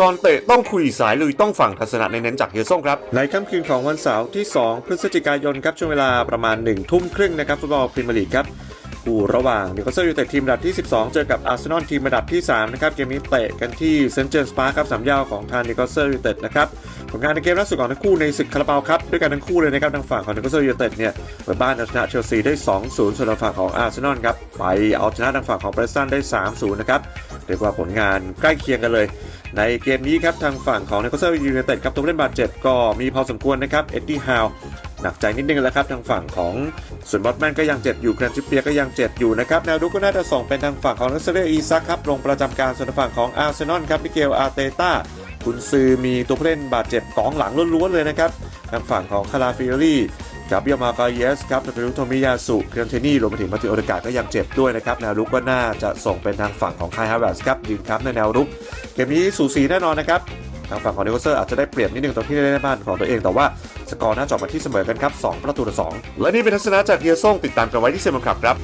ก่อนเตะต้องคุยสายลุยต้องฟังทัศนะเน้นๆจากเฮียส่งครับในค่ำคืนของวันเสาร์ที่ 2 พฤศจิกายนครับช่วงเวลาประมาณ1ทุ่มครึ่งนะครับฟุตบอลพรีเมียร์ลีกครับคู่ระหว่างนิวคาสเซิลยูไนเต็ดทีมอัดับที่ 12 เจอกับอาร์เซนอลทีมอัดับที่ 3 นะครับ เกมนี้เตะกันที่เซนต์เจมส์พาร์คครับสามยาวของทางนิวคาสเซิลยูไนเต็ดนะครับ ผลงานในเกมล่าสุดของทั้งคู่ในศึกคาราบาวครับ ด้วยกันทั้งคู่เลยนะครับ ทางฝั่งของนิวคาสเซิลยูไนเต็ดเนี่ยเปิดบ้านเอาชนะเชลซีได้ 2-0 ส่วนทางฝั่งของอาร์เซนอลครับไปเอาชนะทางฝั่งของเบรสตันได้ 3-0 นะครับเรียกว่าผลงานใกล้เคียงกันเลย ในเกมนี้ครับทางฝั่งของนิโคลเซอร์ยูไนเต็ดครับตัวเล่นบาดเจ็บก็มีพอสมควรนะครับเอ็ดดี้ฮาวหนักใจนิดนึงแล้วครับทางฝั่งของส่วนบอตแมนก็ยังเจ็บอยู่แกรนจิเปียก็ยังเจ็บอยู่นะครับแนวรุกก็น่าจะส่งเป็นทางฝั่งของนักเซเรอีซักครับลงประจำการส่วนฝั่งของอาร์เซนอลครับมิเกลอาร์เตต้าคุณซือมีตัวเล่นบาดเจ็บกองหลังล้วนๆเลยนะครับทางฝั่งของคาราฟิโอลี่กับเบียมาคาเยสครับนาเปรุโทมิยาสุเครนเทนี่รวมไปถึงมาติโอเดกาก็ยังเจ็บด้วยนะครับแนวรุกก็น่าจะส่งเป็นทางฝั่งของคายฮาเวสครับยืนครับในแนวรุก เกมนี้สูสีแน่นอนนะครับทางฝั่งของนิโคลเซอร์อาจจะได้เปรียบนิดนึงตอนที่ได้ในบ้านของตัวเองแต่ว่าสกอร์น่าจอมาที่เสมอกันครับ2ประตูต่อ2และนี่เป็นทัศนะจากเฮียซ่งติดตามกันไว้ที่เซมอนคลับครับ